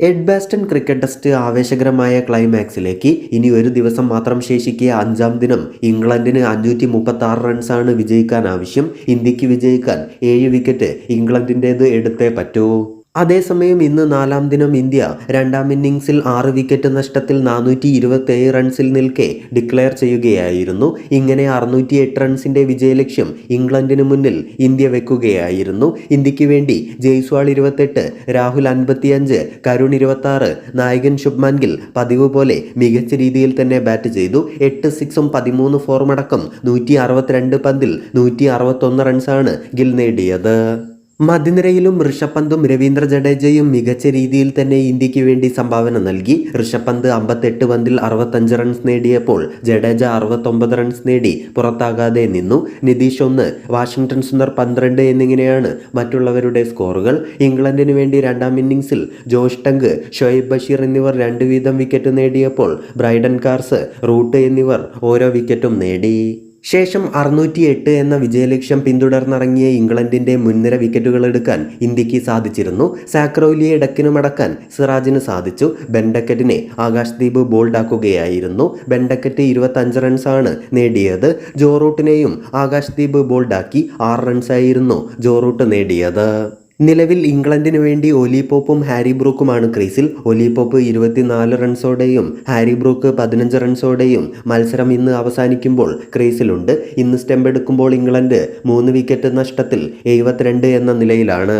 Ed ബാസ്റ്റൺ cricket test ആവേശകരമായ ക്ലൈമാക്സിലേക്ക് ഇനി ഒരു ദിവസം മാത്രം ശേഷിക്കിയ അഞ്ചാം ദിനം. ഇംഗ്ലണ്ടിന് അഞ്ഞൂറ്റി മുപ്പത്തി ആറ് റൺസാണ് വിജയിക്കാൻ ആവശ്യം. ഇന്ത്യയ്ക്ക് വിജയിക്കാൻ ഏഴ് വിക്കറ്റ് ഇംഗ്ലണ്ടിന്റേത് എടുത്തേ പറ്റൂ. അതേസമയം ഇന്ന് നാലാം ദിനം ഇന്ത്യ രണ്ടാം ഇന്നിംഗ്സിൽ ആറ് വിക്കറ്റ് നഷ്ടത്തിൽ നാനൂറ്റി ഇരുപത്തേഴ് റൺസിൽ നിൽക്കെ ഡിക്ലെയർ ചെയ്യുകയായിരുന്നു. ഇങ്ങനെ അറുന്നൂറ്റി എട്ട് റൺസിന്റെ വിജയലക്ഷ്യം ഇംഗ്ലണ്ടിന് മുന്നിൽ ഇന്ത്യ വെക്കുകയായിരുന്നു. ഇന്ത്യയ്ക്ക് വേണ്ടി ജയ്സ്വാൾ ഇരുപത്തെട്ട് രാഹുൽ അൻപത്തിയഞ്ച് കരുൺ ഇരുപത്താറ് നായകൻ ശുഭ്മാൻ ഗിൽ പതിവ് പോലെ മികച്ച രീതിയിൽ തന്നെ ബാറ്റ് ചെയ്തു. എട്ട് സിക്സും പതിമൂന്ന് ഫോറുമടക്കം നൂറ്റി അറുപത്തിരണ്ട് പന്തിൽ നൂറ്റി അറുപത്തൊന്ന് റൺസാണ് ഗിൽ നേടിയത്. മധ്യനിരയിലും ഋഷഭ് പന്തും രവീന്ദ്ര ജഡേജയും മികച്ച രീതിയിൽ തന്നെ ഇന്ത്യയ്ക്ക് വേണ്ടി സംഭാവന നൽകി. ഋഷഭ് പന്ത് അമ്പത്തെട്ട് പന്തിൽ അറുപത്തഞ്ച് റൺസ് നേടിയപ്പോൾ ജഡേജ അറുപത്തൊമ്പത് റൺസ് നേടി. പുറത്താകാതെ നിന്നു. നിതീഷ് ഒന്ന് വാഷിംഗ്ടൺ സുന്ദർ പന്ത്രണ്ട് എന്നിങ്ങനെയാണ് മറ്റുള്ളവരുടെ സ്കോറുകൾ. ഇംഗ്ലണ്ടിന് വേണ്ടി രണ്ടാം ഇന്നിംഗ്സിൽ ജോഷ് ടങ്ക് ഷൊയ്ബ് ബഷീർ എന്നിവർ രണ്ട് വീതം വിക്കറ്റ് നേടിയപ്പോൾ ബ്രൈഡൻ കാർസ് റൂട്ട് എന്നിവർ ഓരോ വിക്കറ്റും നേടി. ശേഷം അറുന്നൂറ്റി എട്ട് എന്ന വിജയലക്ഷ്യം പിന്തുടർന്നിറങ്ങിയ ഇംഗ്ലണ്ടിന്റെ മുൻനിര വിക്കറ്റുകൾ എടുക്കാൻ ഇന്ത്യയ്ക്ക് സാധിച്ചിരുന്നു. സാക്രോലിയെ ഇടക്കിനുമടക്കാൻ സിറാജിന് സാധിച്ചു. ബെൻഡക്കറ്റിനെ ആകാശ്ദീപ് ബോൾഡാക്കുകയായിരുന്നു. ബെൻഡക്കറ്റ് ഇരുപത്തഞ്ച് റൺസാണ് നേടിയത്. ജോറൂട്ടിനെയും ആകാശ്ദീപ് ബോൾഡാക്കി ആറ് റൺസായിരുന്നു ജോറൂട്ട് നേടിയത്. നിലവിൽ ഇംഗ്ലണ്ടിന് വേണ്ടി ഒലി പോപ്പും ഹാരി ബ്രൂക്കുമാണ് ക്രീസിൽ. ഒലി പോപ്പ് ഇരുപത്തിനാല് റൺസോടെയും ഹാരി ബ്രൂക്ക് പതിനഞ്ച് റൺസോടെയും മത്സരം ഇന്ന് അവസാനിക്കുമ്പോൾ ക്രീസിലുണ്ട്. ഇന്ന് സ്റ്റെമ്പ് എടുക്കുമ്പോൾ ഇംഗ്ലണ്ട് മൂന്ന് വിക്കറ്റ് നഷ്ടത്തിൽ എഴുപത്തിരണ്ട് എന്ന നിലയിലാണ്.